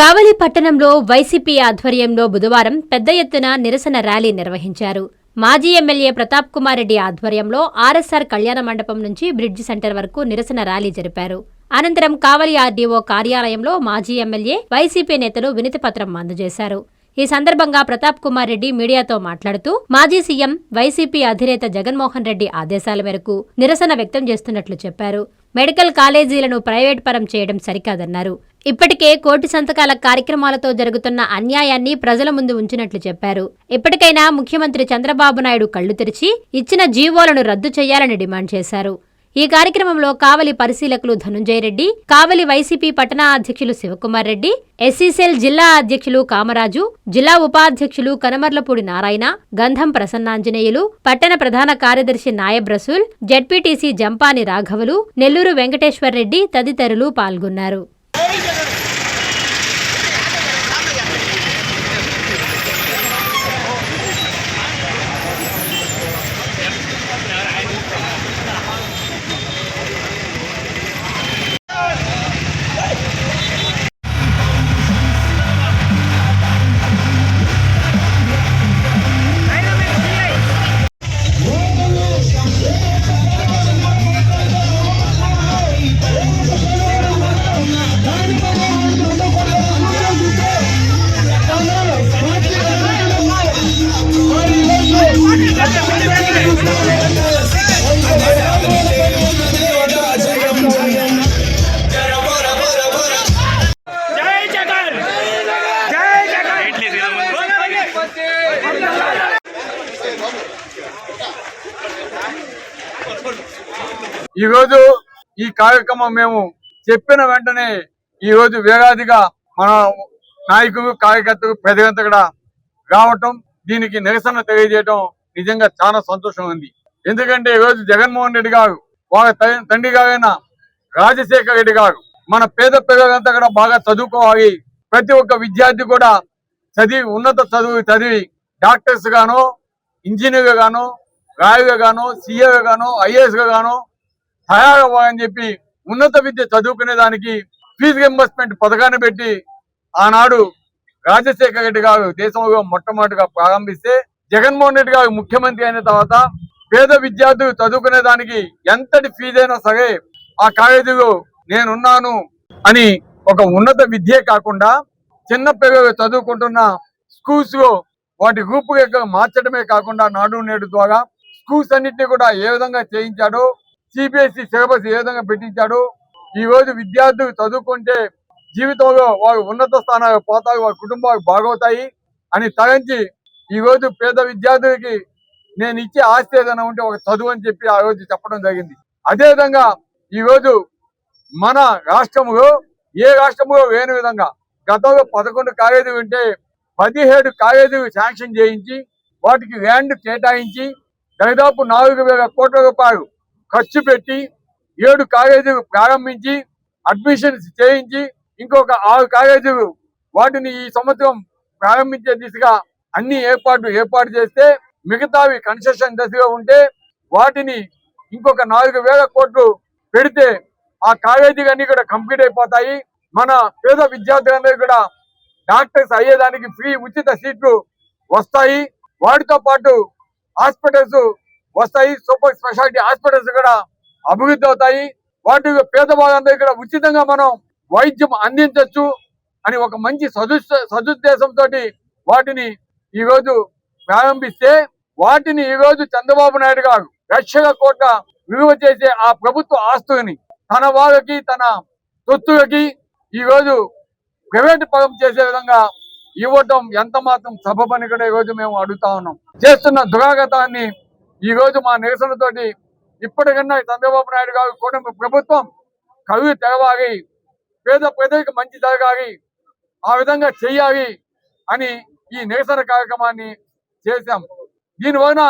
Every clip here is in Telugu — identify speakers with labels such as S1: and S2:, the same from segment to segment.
S1: కావలి పట్టణంలో వైసీపీ ఆధ్వర్యంలో బుధవారం పెద్ద ఎత్తున నిరసన ర్యాలీ నిర్వహించారు. మాజీ ఎమ్మెల్యే ప్రతాప్ కుమార్ రెడ్డి ఆధ్వర్యంలో ఆర్ఎస్ఆర్ కళ్యాణ మండపం నుంచి బ్రిడ్జ్ సెంటర్ వరకు నిరసన ర్యాలీ జరిపారు. అనంతరం కావలి ఆర్డీఓ కార్యాలయంలో మాజీ ఎమ్మెల్యే వైసీపీ నేతలు వినతిపత్రం అందజేశారు. ఈ సందర్భంగా ప్రతాప్ కుమార్ రెడ్డి మీడియాతో మాట్లాడుతూ మాజీ సీఎం వైసీపీ అధినేత జగన్మోహన్ రెడ్డి ఆదేశాల మేరకు నిరసన వ్యక్తం చేస్తున్నట్లు చెప్పారు. మెడికల్ కాలేజీలను ప్రైవేట్ పరం చేయడం సరికాదన్నారు. ఇప్పటికే కోటి సంతకాల కార్యక్రమాలతో జరుగుతున్న అన్యాయాన్ని ప్రజల ముందు ఉంచినట్లు చెప్పారు. ఇప్పటికైనా ముఖ్యమంత్రి చంద్రబాబు నాయుడు కళ్ళు తెరిచి ఇచ్చిన జీవోలను రద్దు చేయాలని డిమాండ్ చేశారు. ఈ కార్యక్రమంలో కావలి పరిశీలకులు ధనుంజయ రెడ్డి కావలి వైసీపీ పట్టణ అధ్యక్షులు శివకుమార్ రెడ్డి ఎస్సీసెల్ జిల్లా అధ్యక్షులు కామరాజు జిల్లా ఉపాధ్యక్షులు కనమర్లపూడి నారాయణ గంధం ప్రసన్నాంజనేయులు పట్టణ ప్రధాన కార్యదర్శి నాయబ్ రసూల్ జడ్పీటీసీ జంపాని రాఘవులు నెల్లూరు వెంకటేశ్వర్ రెడ్డి తదితరులు పాల్గొన్నారు.
S2: ఈ రోజు ఈ కార్యక్రమం మేము చెప్పిన వెంటనే ఈ రోజు వేలాదిగా మన నాయకులు కార్యకర్తలు ప్రజలంతా కూడా రావటం దీనికి నిరసన తెలియజేయడం నిజంగా చాలా సంతోషం ఉంది. ఎందుకంటే ఈ రోజు జగన్మోహన్ రెడ్డి గారు వాళ్ళ తండ్రి గారైన రాజశేఖర రెడ్డి గారు మన పేద పిల్లలంతా కూడా బాగా చదువుకోవాలి. ప్రతి ఒక్క విద్యార్థి కూడా చదివి ఉన్నత చదువు చదివి డాక్టర్స్ గాను ఇంజనీర్ గాను రాయుగా గాను సీఏగా గాను ఐఏఎస్గా గాను తయారవ్వాలని చెప్పి ఉన్నత విద్య చదువుకునే దానికి ఫీజు రింబర్స్మెంట్ పథకాన్ని పెట్టి ఆనాడు రాజశేఖర రెడ్డి గారు దేశంలో మొట్టమొదటిగా ప్రారంభిస్తే జగన్మోహన్ రెడ్డి గారు ముఖ్యమంత్రి అయిన తర్వాత పేద విద్యార్థులు చదువుకునే దానికి ఎంతటి ఫీజు సరే ఆ కాలేజీలో నేనున్నాను అని ఒక ఉన్నత విద్యే కాకుండా చిన్న పిల్లలు చదువుకుంటున్న స్కూల్స్లో వాటి రూపురేఖ మార్చడమే కాకుండా నాడు నేడు ద్వారా స్కూల్స్ అన్నింటినీ కూడా ఏ విధంగా చేయించాడో సిబిఎస్ఈ సిలబస్ ఏ విధంగా పెట్టించాడు? ఈ రోజు విద్యార్థులు చదువుకుంటే జీవితంలో వారు ఉన్నత స్థానాలకు పోతారు వారి కుటుంబాలు బాగవుతాయి అని తరించి ఈ రోజు పేద విద్యార్థులకి నేను ఇచ్చే ఆస్తి ఏదైనా ఉంటే ఒక చదువు అని చెప్పి ఆ రోజు చెప్పడం జరిగింది. అదే విధంగా ఈ రోజు మన రాష్ట్రంలో ఏ రాష్ట్రంలో లేని విధంగా గతంలో పదకొండు కాలేజీలు ఉంటే పదిహేడు కాలేజీలు శాంక్షన్ చేయించి వాటికి ల్యాండ్ కేటాయించి దాదాపు నాలుగు వేల కోట్ల రూపాయలు ఖర్చు పెట్టి ఏడు కాలేజీలు ప్రారంభించి అడ్మిషన్స్ చేయించి ఇంకొక ఆరు కాలేజీలు వాటిని ఈ సంవత్సరం ప్రారంభించే దిశగా అన్ని ఏర్పాట్లు ఏర్పాటు చేస్తే మిగతావి కన్స్ట్రక్షన్ దశలో ఉంటే వాటిని ఇంకొక నాలుగు వేల కోట్లు పెడితే ఆ కాలేజీలన్నీ అన్ని కూడా కంప్లీట్ అయిపోతాయి. మన పేద విద్యార్థులందరూ కూడా డాక్టర్స్ అయ్యేదానికి ఫ్రీ ఉచిత సీట్లు వస్తాయి. వాటితో పాటు హాస్పిటల్స్ వస్తాయి. సూపర్ స్పెషాలిటీ హాస్పిటల్స్ కూడా అభివృద్ధి అవుతాయి. వాటి పేదవారందరూ ఇక్కడ ఉచితంగా మనం వైద్యం అందించవచ్చు అని ఒక మంచి సదు సదుద్దేశంతో వాటిని ఈ రోజు ప్రారంభిస్తే వాటిని ఈ రోజు చంద్రబాబు నాయుడు గారు లక్షల కోట్ల విలువ చేసే ఆ ప్రభుత్వ ఆస్తులని తన వాళ్ళకి తన తొత్తులకి ఈ రోజు ప్రైవేట్ పరం చేసే విధంగా ఇవ్వటం ఎంత మాత్రం సభ పని కూడా ఈ రోజు మేము అడుగుతా ఉన్నాం. చేస్తున్న దురాగతాన్ని ఈ రోజు మా నిరసనతోటి ఇప్పటికన్నా చంద్రబాబు నాయుడు గారు కూడా ప్రభుత్వం కవి తెరవాలి పేద ప్రజలకు మంచి జరగాలి ఆ విధంగా చెయ్యాలి అని ఈ నిరసన కార్యక్రమాన్ని చేశాం. దీనివలన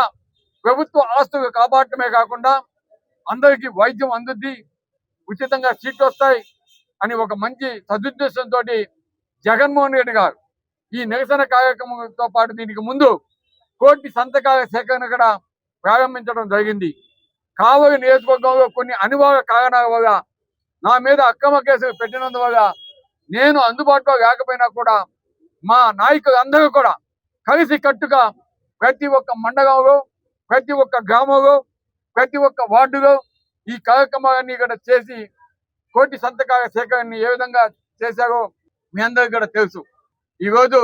S2: ప్రభుత్వ ఆస్తులు కాపాడటమే కాకుండా అందరికీ వైద్యం అందుద్ది ఉచితంగా సీట్లు వస్తాయి అని ఒక మంచి సదుద్దేశంతో జగన్మోహన్ రెడ్డి గారు ఈ నిరసన కార్యక్రమంతో పాటు దీనికి ముందు కోటి సంతకాల సేకరణ కూడా ప్రారంభించడం జరిగింది. కావలి నియోజకవర్గంలో కొన్ని అనివార్య కారణాల వల్ల నా మీద అక్రమ కేసులు పెట్టినందువల్ల నేను అందుబాటులో లేకపోయినా కూడా మా నాయకులు అందరూ కూడా కలిసి కట్టుగా ప్రతి ఒక్క మండలంలో ప్రతి ఒక్క గ్రామంలో ప్రతి ఒక్క వార్డులో ఈ కార్యక్రమాలన్నీ కూడా చేసి కోటి సంతకాల సేకరణ ఏ విధంగా చేశారో మీ అందరికీ కూడా తెలుసు. ఈరోజు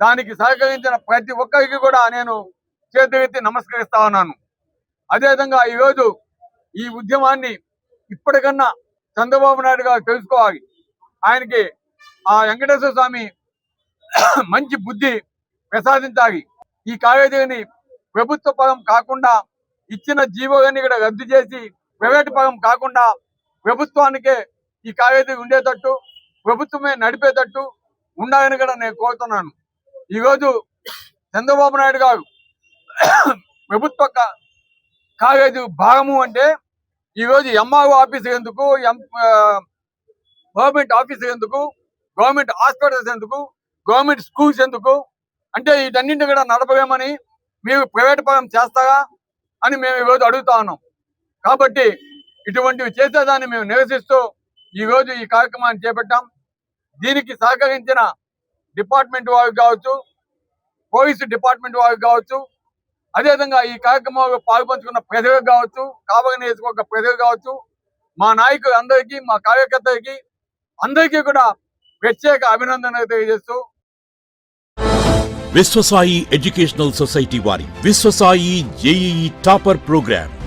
S2: దానికి సహకరించిన ప్రతి ఒక్కరికి కూడా నేను చేతులెత్తి నమస్కరిస్తా ఉన్నాను. అదేవిధంగా ఈరోజు ఈ ఉద్యమాన్ని ఇప్పటికన్నా చంద్రబాబు నాయుడు గారు తెలుసుకోవాలి. ఆయనకి ఆ వెంకటేశ్వర స్వామి మంచి బుద్ధి ప్రసాదించాలి. ఈ కాలేజీని ప్రభుత్వ పదం కాకుండా ఇచ్చిన జీవోగాన్ని ఇక్కడ రద్దు చేసి ప్రైవేట్ పదం కాకుండా ప్రభుత్వానికే ఈ కాలేజీ ఉండేటట్టు ప్రభుత్వమే నడిపేటట్టు ఉండాలని కూడా నేను కోరుతున్నాను. ఈరోజు చంద్రబాబు నాయుడు గారు ప్రభుత్వ కాలేజీ భాగము అంటే ఈరోజు ఎంఆర్ఓ ఆఫీస్ ఎందుకు ఎం ఆ, గవర్నమెంట్ ఆఫీస్ ఎందుకు గవర్నమెంట్ హాస్పిటల్స్ ఎందుకు గవర్నమెంట్ స్కూల్స్ ఎందుకు అంటే వీటన్నింటిని కూడా నడపలేమని మీరు ప్రైవేట్ పరం చేస్తారా అని మేము ఈరోజు అడుగుతా ఉన్నాం. కాబట్టి ఇటువంటివి చేసేదాన్ని మేము నివసిస్తూ ఈరోజు ఈ కార్యక్రమాన్ని చేపట్టాం. దీనికి సహకరించిన డిపార్ట్మెంట్ వారికి కావచ్చు పోలీసు డిపార్ట్మెంట్ వారికి కావచ్చు అదేవిధంగా ఈ కార్యక్రమంలో పాల్పంచుకున్న ప్రజలకు కావచ్చు కావలి నియోజకవర్గ ప్రజలకు కావచ్చు మా నాయకులు అందరికీ మా కార్యకర్తలకి అందరికీ కూడా ప్రత్యేక అభినందనలు తెలియజేస్తూ
S3: విశ్వసాయి ఎడ్యుకేషనల్ సొసైటీ వారి Vishwasai JEE topper program.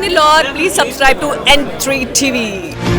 S4: Hi Nilor, please subscribe to N3 TV.